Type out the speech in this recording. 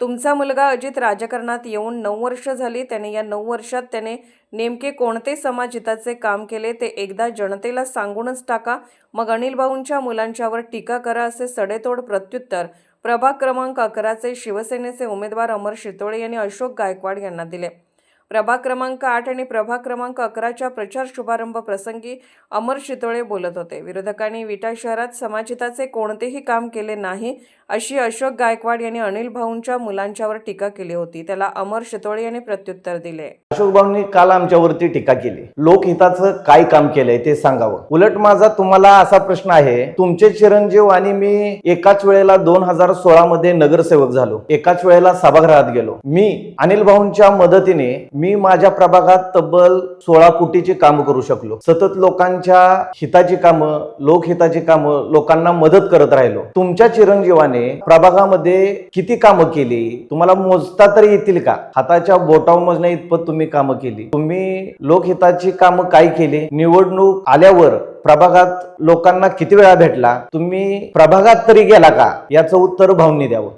तुमचा मुलगा अजित राजकारणात येऊन नऊ वर्ष झाली त्याने या नऊ वर्षात त्याने नेमके कोणते समाज हिताचे काम केले ते एकदा जनतेला सांगूनच टाका. मग अनिल भाऊंच्या मुलांच्यावर टीका करा असे सडेतोड प्रत्युत्तर प्रभाग क्रमांक अकराचे शिवसेनेचे उमेदवार अमर शितोळे यांनी अशोक गायकवाड यांना दिले. प्रभाग क्रमांक आठ आणि प्रभाग क्रमांक अकराच्या प्रचार शुभारंभ प्रसंगी अमर शितोळे बोलत होते. विरोधकांनी विटा शहरात समाजहिताचे कोणतेही काम केले नाही अशी अशोक गायकवाड यांनी अनिल भाऊंच्या मुलांच्यावर टीका केली होती. त्याला अमर शितोळे यांनी प्रत्युत्तर दिले. अशोक भाऊंनी काल आमच्यावरती टीका केली. लोकहिताचं काय काम केलंय ते सांगावं. उलट माझा तुम्हाला असा प्रश्न आहे तुमचे चिरंजीव आणि मी एकाच वेळेला दोन हजार सोळा मध्ये नगरसेवक झालो. एकाच वेळेला सभागृहात गेलो. मी अनिल भाऊंच्या मदतीने मी माझ्या प्रभागात तब्बल सोळा कोटीची कामं करू शकलो. सतत लोकांच्या हिताची कामं लोकहिताची कामं लोकांना मदत करत राहिलो. तुमच्या चिरंजीवाने प्रभागामध्ये किती कामं केली? तुम्हाला मोजता तरी येतील का? हाताच्या बोटावर मोजण्या इतपत तुम्ही कामं केली. तुम्ही लोकहिताची कामं काय केली? निवडणूक आल्यावर प्रभागात लोकांना किती वेळा भेटला? तुम्ही प्रभागात तरी गेला का? याचं उत्तर भावनी द्यावं.